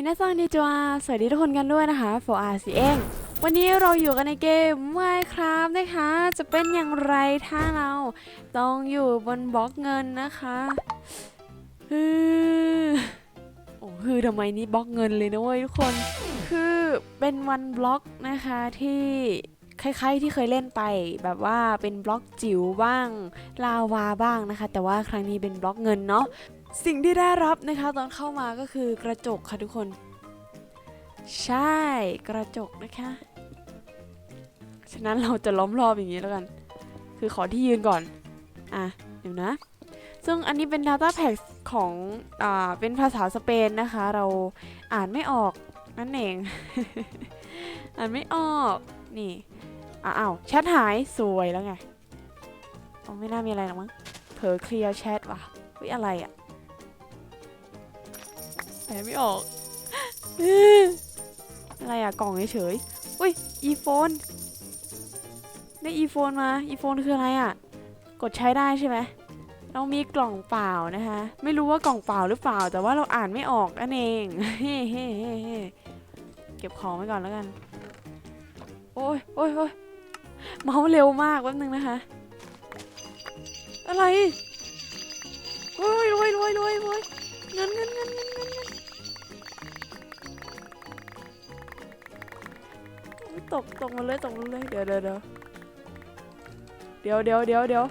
มินาซังนิจวาสวัสดีทุกคนกันด้วยนะคะโฟอาซีเองวันนี้เราอยู่กันในเกม Minecraft นะคะ จะเป็นอย่างไรถ้าเราต้องอยู่บนบล็อกเงินนะคะฮือโอ้คือทำไมนี่บล็อกเงินเลยนะเว้ยทุกคน คือเป็นวันบล็อกนะคะที่คล้ายๆที่เคยเล่นไปแบบว่าเป็นบล็อกจิ๋วบ้างลาวาบ้างนะคะ แต่ว่าครั้งนี้เป็นบล็อกเงินเนาะ สิ่งที่ได้รับนะคะตอนเข้ามาก็คือกระจกค่ะทุกคน ใช่กระจกนะคะ ฉะนั้นเราจะล้อมรอบอย่างนี้แล้วกัน คือขอที่ยืนก่อน อะ เดี๋ยวนะ ซึ่งอันนี้เป็น Data Pack ของอ่าเป็นภาษาสเปนนะคะ เราอ่านไม่ออกนั่นเอง อ่านไม่ออกนี่อ้าวแชทหายสวยแล้วไงอ๋อไม่น่ามีอะไรหรอกมั้งเผลอเคลียร์แชทว่ะเฮ้ยอะไรอะ แปลไม่ออกอะไรอะกล่องเฉยๆอุ้ยอีโฟนได้อีโฟนมาอีโฟนคืออะไรอะกดใช้ได้ใช่ไหมเรามีกล่องเปล่านะคะ ไม่รู้ว่ากล่องเปล่าหรือเปล่า แต่ว่าเราอ่านไม่ออกนั่นเองเฮ้เฮ้เฮ้เก็บของไว้ก่อนแล้วกัน โอ้ยโอ้ยโอ้ยเมาส์เร็วมากแป๊บนึงนะคะ อะไรโอ้ยรวยรวยรวยรวยเงินเงินเงินเงินเงิน ตกตกมาเลยตกมาเลยเดี๋ยวเดี๋ยวเดี๋ยวเดี๋ยวเดี๋ยวเดี๋ยวเดี๋ยว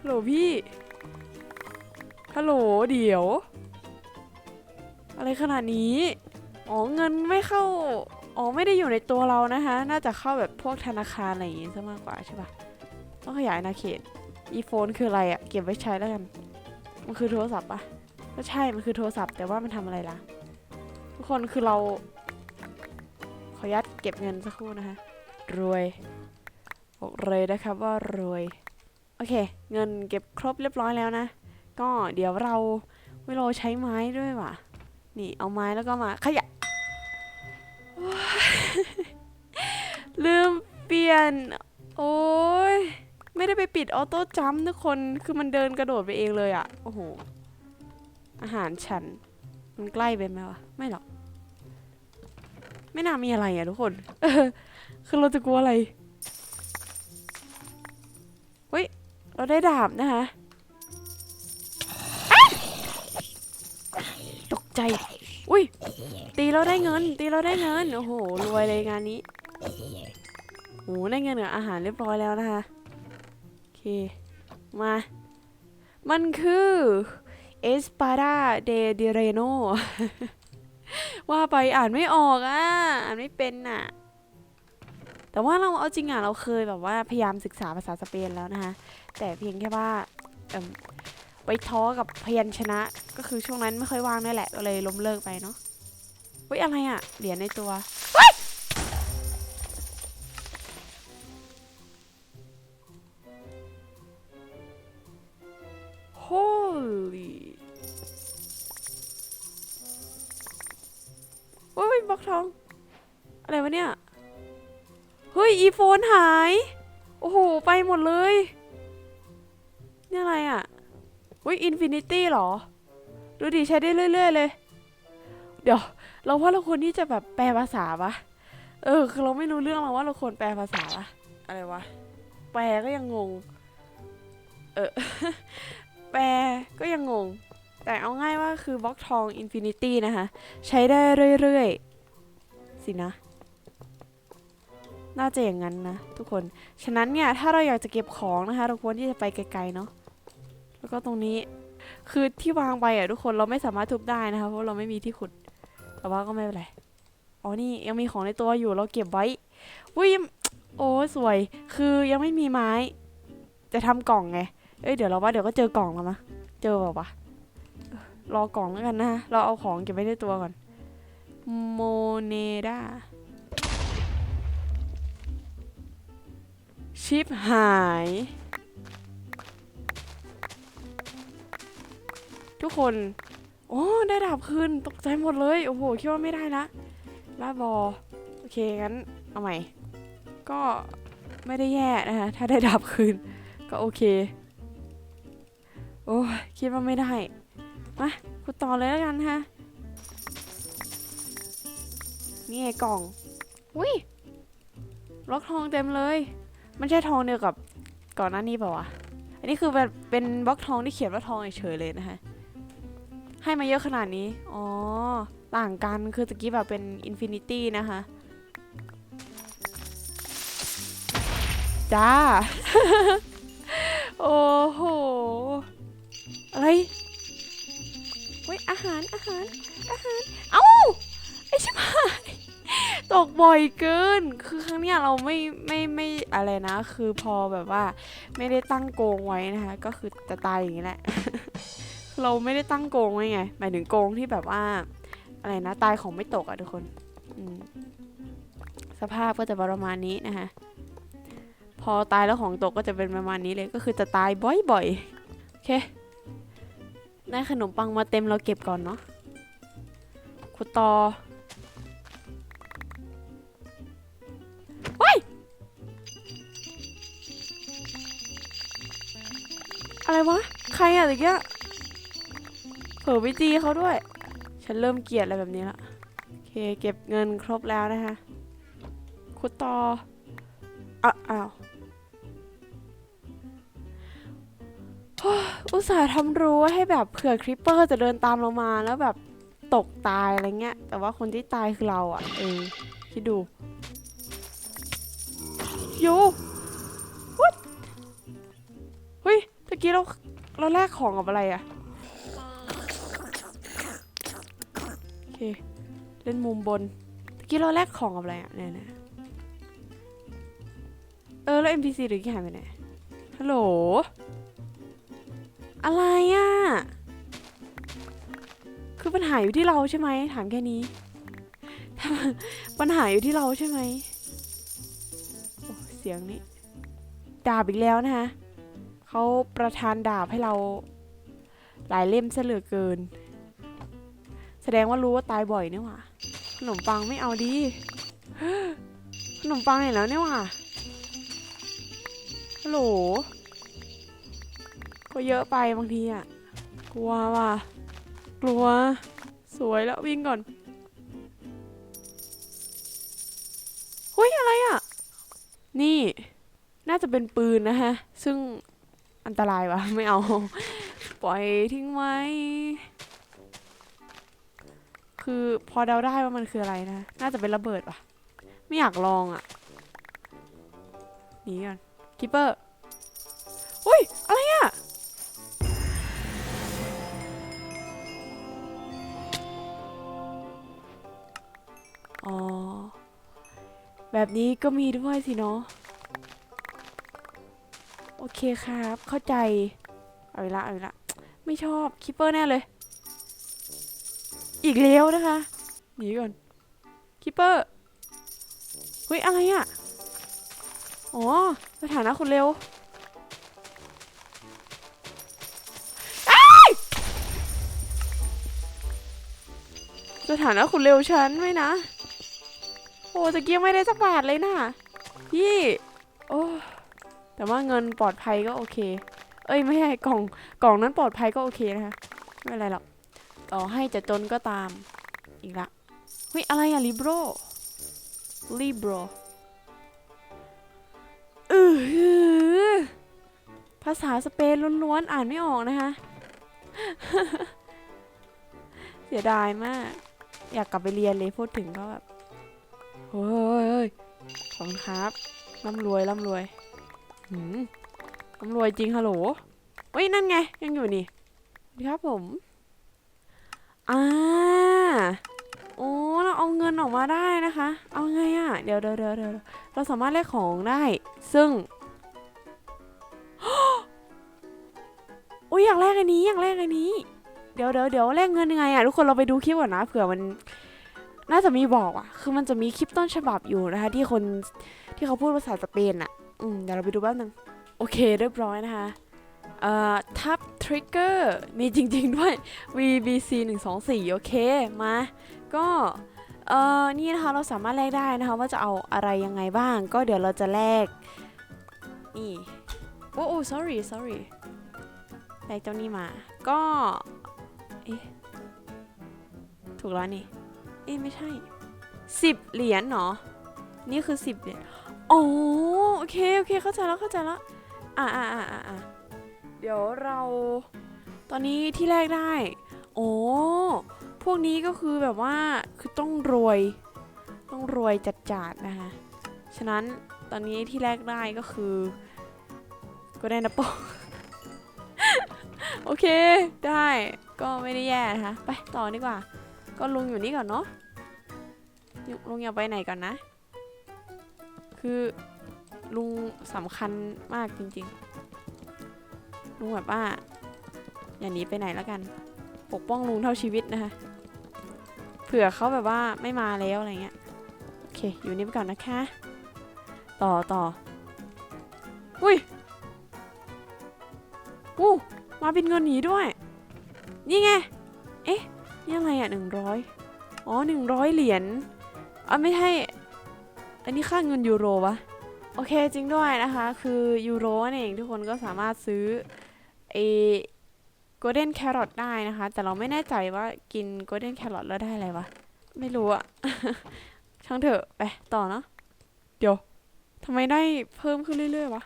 ฮัลโหลพี่ฮัลโหลเดี๋ยว อะไรขนาดนี้ อ๋อเงินไม่เข้า อ๋อไม่ได้อยู่ในตัวเรานะคะ น่าจะเข้าแบบพวกธนาคารอะไรอย่างงี้ซะมากกว่าใช่ปะต้องขยายอาเขตอีโฟนคืออะไรอะเก็บไว้ใช้แล้วกัน มันคือโทรศัพท์ปะก็ใช่ มันคือโทรศัพท์แต่ว่ามันทำอะไรล่ะ ทุกคนคือเรา เก็บเงินสักครู่นะคะรวยบอกเลยนะครับว่ารวย โอเค เงินเก็บครบเรียบร้อยแล้วนะ ก็เดี๋ยวเราไม่รใช้ไม้ด้วยว่ะ นี่เอาไม้แล้วก็มาขยะ ลืมเปลี่ยน โอ้ยไม่ได้ไปปิดออโต้จัมป์ทุกคน คือมันเดินกระโดดไปเองเลยอะ โอ้โห อาหารฉัน มันใกล้ไปไหมวะ ไม่หรอก ไม่น่ามีอะไรอะทุกคนคือเราจะกลัวอะไรเฮ้ย เราได้ดาบนะคะตกใจ อุ้ย ตีเราได้เงิน ตีเราได้เงิน โอ้โห รวยเลยงานนี้โอ้โหได้เงินกับอาหารเรียบร้อยแล้วนะคะ โอเค มา มันคือเอสปา d าเดเดเรโน ว่าไปอ่านไม่ออกอะอ่านไม่เป็นน่ะ แต่ว่าเราเอาจริงอะเราเคยแบบว่าพยายามศึกษาภาษาสเปนแล้วนะคะแต่เพียงแค่ว่าไปท้อกับพยัญชนะ ก็คือช่วงนั้นไม่ค่อยว่างนี่แหละก็เลยล้มเลิกไปเนาะเฮ้ยอะไรอะเหรียญในตัวเฮ้ย โอ้โห ไปหมดเลย นี่อะไรอะเฮ้ยอินฟินิตี้หรอ ดูดิใช้ได้เรื่อยๆเลย เดี๋ยว เราว่าเราควรที่จะแบบแปลภาษาปะเออ คือเราไม่รู้เรื่องเราว่าเราควรแปลภาษาปะอะไรวะ แปลก็ยังงง เออ แปลก็ยังงง แต่เอาง่ายว่าคือบล็อกทองอินฟินิตี้นะคะ ใช้ได้เรื่อยๆ สินะ น่าจะอย่างนั้นนะทุกคน ฉะนั้นเนี่ยถ้าเราอยากจะเก็บของนะคะ เราควรที่จะไปไกลๆเนาะ แล้วก็ตรงนี้ คือที่วางไปอะทุกคนเราไม่สามารถทุบได้นะคะ เพราะเราไม่มีที่ขุด แต่ว่าก็ไม่เป็นไร อ๋อนี่ยังมีของในตัวอยู่เราเก็บไว้อุ้ยยังโอ้สวย คือยังไม่มีไม้ จะทำกล่องไง เอ้ยเดี๋ยวเราว่าเดี๋ยวก็เจอกล่องแล้วมะ เจอเปล่าวะรอกล่องแล้วกันนะ เราเอาของเก็บไว้ในตัวก่อน โมเนดา ชิปหาย ทุกคน โอ้ ได้ดาบคืนตกใจหมดเลย โอ้โห คิดว่าไม่ได้ละลาบอ โอเค งั้น เอาใหม่ ก็ไม่ได้แย่นะคะ ถ้าได้ดาบคืน ก็โอเค โอ้คิดว่าไม่ได้ มาขุดต่อเลยแล้วกันฮะ นี่ไงกล่อง อุ้ยล็อกทองเต็มเลย มันใช่ทองเดียวกับก่อนหน้านี้เปล่าวะ อันนี้คือแบบเป็นบล็อกทองที่เขียนว่าทองเฉยเลยนะคะ ให้มาเยอะขนาดนี้ อ๋อ ต่างกันคือตะกี้แบบเป็นอินฟินิตี้นะคะ จ้า ตกบ่อยเกิน คือครั้งเนี้ยเราไม่ไม่ไม่อะไรนะ คือพอแบบว่า ไม่ได้ตั้งโกงไว้นะคะ ก็คือจะตายอย่างนี้แหละ เราไม่ได้ตั้งโกงไว้ไง หมายถึงโกงที่แบบว่า อะไรนะ ตายของไม่ตกอะทุกคนสภาพก็จะประมาณนี้นะคะ พอตายแล้วของตกก็จะเป็นประมาณนี้เลย ก็คือจะตายบ่อยๆ โอเค ได้ขนมปังมาเต็มเราเก็บก่อนเนาะขุตอ วะ ใครอะตะเกียเผลอไปตีเขาด้วย ฉันเริ่มเกลียดอะไรแบบนี้ละโอเค เก็บเงินครบแล้วนะคะขุดต่ออ้าวอุตส่าห์ทำรั้วให้แบบเผื่อคริปเปอร์จะเดินตามเรามาแล้วแบบตกตายอะไรเงี้ย แต่ว่าคนที่ตายคือเราอะ่ะ เออ คิดดูโย ฮ้ยตะกี้เราเราแลกของกับอะไรอะโอเค เล่นมุมบนตะกี้เราแลกของกับอะไรอะเนี่ยนะเออแล้ว NPC หรือกี่หายไปไหนฮัลโหล อะไรอะ่ะคือปัญหาอยู่ที่เราใช่ไหมถามแค่นี้ปัญหาอยู่ที่เราใช่ไหมโอ้เสียงนี้ดาบอีกแล้วนะคะ เขาประทานดาบให้เราหลายเล่มซะเหลือเกิน แสดงว่ารู้ว่าตายบ่อยเนี่ยว่ะขนมปังไม่เอาดีขนมปังไหนแล้วเนี่ยว่ะฮัลโหลก็เยอะไปบางทีอะ กลัวว่ะ กลัว สวยแล้ววิ่งก่อนเฮ้ยอะไรอะ นี่ น่าจะเป็นปืนนะฮะ ซึ่ง อันตรายวะไม่เอา ปล่อยทิ้งไว้ คือพอเดาได้ว่ามันคืออะไรนะ น่าจะเป็นระเบิดปะไม่อยากลองอะหนีก่อนคิปเปอร์อุ้ย อะไรอะอ๋อ แบบนี้ก็มีด้วยสิเนาะ โอเคครับ เข้าใจ เอาละเอาละไม่ชอบคิปเปอร์แน่เลย อีกแล้วนะคะหนีก่อนคิปเปอร์เฮ้ยอะไรอะ่ะอ๋อสถานะคุณเร็วสถานะคุณเร็วฉันไม่นะ โอ้ตะเกียบไม่ได้สักบาทเลยนะพี่ โอ้ แต่ว่าเงินปลอดภัยก็โอเค เอ้ยไม่ใช่กล่องกล่องนั้นปลอดภัยก็โอเคนะคะไม่เป็นไรหรอกต่อให้จะจนก็ตามอีกละเฮ้ยอะไรอะลิโบรลิโบรเออภาษาสเปนล้วนๆอ่านไม่ออกนะคะ เสียดายมาก อยากกลับไปเรียนเลยพูดถึงก็แบบเฮ้ยเฮ้ยขอบคุณครับร่ำรวยร่ำรวย หืมร่ำรวยจริงฮัลโหลเฮ้ยนั่นไง ยังอยู่นี่สวัสดีครับผมอ่าโอ้เราเอาเงินออกมาได้นะคะ เอาไงอะ่ะ เดี๋ยวเดี๋ยวเดี๋ยวเดี๋ยวเราสามารถแลกของได้ ซึ่งโอ้ยอยากแลกอันนี้อยากแลกอันนี้ เดี๋ยวเดี๋ยวเดี๋ยวแลกเงินยังไงอะทุกคนเราไปดูคลิปก่อนนะเผื่อมันน่าจะมีบอกอะคือมันจะมีคลิปต้นฉบับอยู่นะคะ ที่คนที่เขาพูดภาษาสเปนอะ อืมเดี๋ยวเราไปดูแป๊บนึงโอเคเรียบร้อยนะคะเอ่อทับทริกเกอร์มีจริง ๆ ด้วย VBC 1 2 4 โอเค มา ก็เอ่อนี่นะคะ เราสามารถแลกได้นะคะ ว่าจะเอาอะไรยังไงบ้าง ก็เดี๋ยวเราจะแลก นี่ โอ้โอ้ sorry sorry แลกเจ้านี่มา ก็ เอ๊ะ ถูกแล้วนี่ เอ๊ะ ไม่ใช่สิบเหรียญเนาะนี่คือสิบเหรียญ โอ้โอเคโอเคเข้าใจแล้วเข้าใจแล้วอ่าอ่าอ่าอ่าเดี๋ยวเราตอนนี้ที่แรกได้ โอ้พวกนี้ก็คือแบบว่าคือต้องรวย ต้องรวยจัดๆนะคะฉะนั้นตอนนี้ที่แรกได้ก็คือ ก็ได้นะโปโอเคได้ก็ไม่ได้แย่นะคะไปต่อดีกว่า ก็ลุงอยู่นี่ก่อนเนาะลงลุงอย่าไปไหนก่อนนะ คือลุงสำคัญมากจริงๆ ลุงแบบว่า อย่าหนีไปไหนแล้วกัน ปกป้องลุงเท่าชีวิตนะคะ เผื่อเขาแบบว่าไม่มาแล้วอะไรเงี้ย โอเค อยู่นี่ไปก่อนนะคะ ต่อต่ออุ้ยอู้มาเป็นเงินหนีด้วย นี่ไง เอ๊ะ นี่อะไรอะหนึ่งร้อยอ๋อหนึ่งร้อยเหรียญอะไม่ใช่ อันนี้ค่าเงินยูโรวะ โอเคจริงด้วยนะคะ คือยูโรนั่นเองทุกคนก็สามารถซื้อเอ golden carrot ได้นะคะ แต่เราไม่แน่ใจว่ากิน golden carrot แล้วได้อะไรวะ ไม่รู้อะช่างเถอะไปต่อเนาะเดี๋ยวทำไมได้เพิ่มขึ้นเรื่อยๆวะ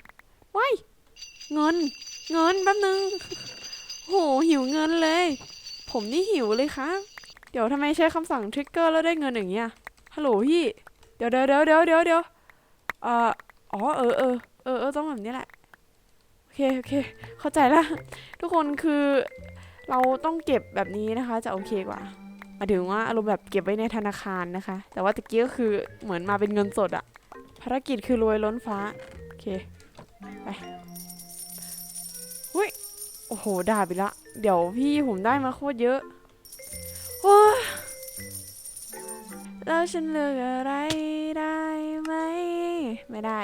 ว้ายเงิน เงินแป๊บนึงโหหิวเงินเลย ผมนี่หิวเลยครับเดี๋ยวทำไมใช้คำสั่งทริกเกอร์แล้วได้เงินอย่างเงี้ยฮัลโหลพี่ เดี๋ยวเดี๋ยวเดี๋ยวเดี๋ยวเดี๋ยวเดี๋ยวเอ่ออ๋อเออเออเออเออต้องแบบนี้แหละ โอเคโอเค เข้าใจละทุกคนคือเราต้องเก็บแบบนี้นะคะจะโอเคกว่าหมายถึงว่าอารมณ์แบบเก็บไว้ในธนาคารนะคะ แต่ว่าตะกี้ก็คือเหมือนมาเป็นเงินสดอะภารกิจคือรวยล้นฟ้า โอเค ไปหุ้ย โอ้โหด่าไปละ เดี๋ยวพี่ผมได้มาโคตรเยอะ แล้วฉันเลือกอะไรได้ไหม ไม่ได้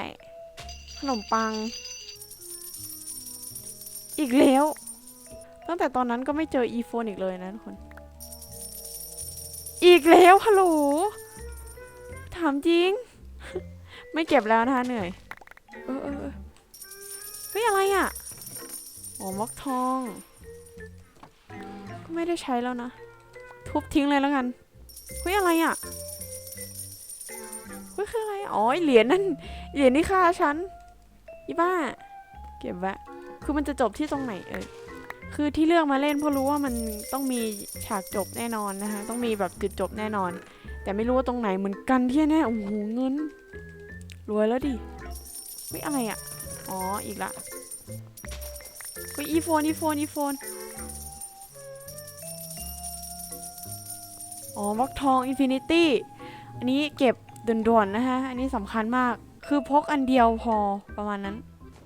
ขนมปัง อีกแล้ว ตั้งแต่ตอนนั้นก็ไม่เจออีโฟนอีกเลยนะทุกคน อีกแล้วฮัลโหล ถามจริง ไม่เก็บแล้วนะคะเหนื่อย เออเออเฮ้ยอะไรอะอ๋อมอกทอง ก็ไม่ได้ใช้แล้วนะ ทุบทิ้งเลยแล้วกันเฮ้ยอะไรอะ เฮ้ยคืออะไร อ๋อเหรียญนั่น เหรียญนี่ค่าฉันอีบ้า เก็บไว้คือมันจะจบที่ตรงไหนเอ่ยคือที่เลือกมาเล่นเพราะรู้ว่ามันต้องมีฉากจบแน่นอนนะคะ ต้องมีแบบจุดจบแน่นอน แต่ไม่รู้ว่าตรงไหนเหมือนกันที่แน่ โอ้โหเงิน รวยแล้วดิเฮ้ยอะไรอะ อ๋อ อีกละเฮ้ยอีโฟนอีโฟนอีโฟนอ๋อบล็อกทองอินฟินิตี้ อันนี้เก็บ ด่วนๆนะคะอันนี้สำคัญมาก คือพกอันเดียวพอประมาณนั้น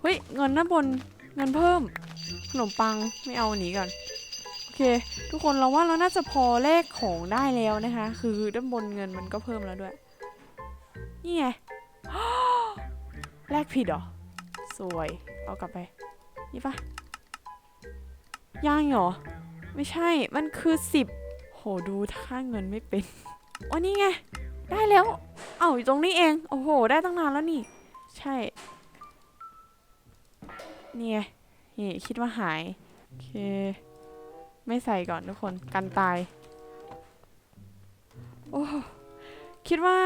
เฮ้ย เงินด้านบน เงินเพิ่ม ขนมปังไม่เอาอันนี้ก่อน โอเค ทุกคนเราว่าเราน่าจะพอแลกของได้แล้วนะคะ คือด้านบนเงินมันก็เพิ่มแล้วด้วย นี่ไงแลกผิดเหรอ สวย เอากลับไป นี่ปะย่างเหรอ ไม่ใช่ มันคือสิบโห ดูท่าเงินไม่เป็นโอ้นี่ไง ได้แล้ว เอ้าอยู่ตรงนี้เอง โอ้โห ได้ตั้งนานแล้วนี่ ใช่นี่ไงนี่คิดว่าหาย โอเค ไม่ใส่ก่อนทุกคน กันตาย โอ้ คิดว่า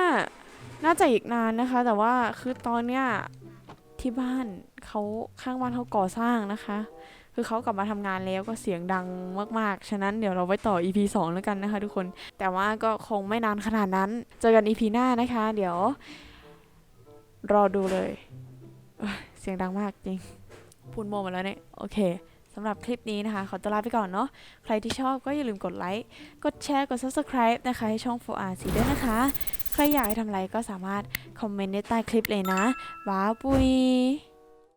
น่าจะอีกนานนะคะ แต่ว่าคือตอนเนี้ยที่บ้านเขาข้างบ้านเขาก่อสร้างนะคะ คือเขากลับมาทำงานแล้วก็เสียงดังมากๆ ฉะนั้นเดี๋ยวเราไว้ต่อ EP 2 แล้วกันนะคะทุกคน แต่ว่าก็คงไม่นานขนาดนั้น เจอกัน EP หน้านะคะ เดี๋ยว รอดูเลย เสียงดังมากจริง พูดโมมาแล้วเนี่ย โอเคสำหรับคลิปนี้นะคะ ขอตัวลาไปก่อนเนาะ ใครที่ชอบก็อย่าลืมกดไลค์ กดแชร์ กด subscribe นะคะ ให้ช่อง 4R สีด้วยนะคะ ใครอยากให้ทำอะไรก็สามารถคอมเมนต์ในใต้คลิปเลยนะ ว้าวปุย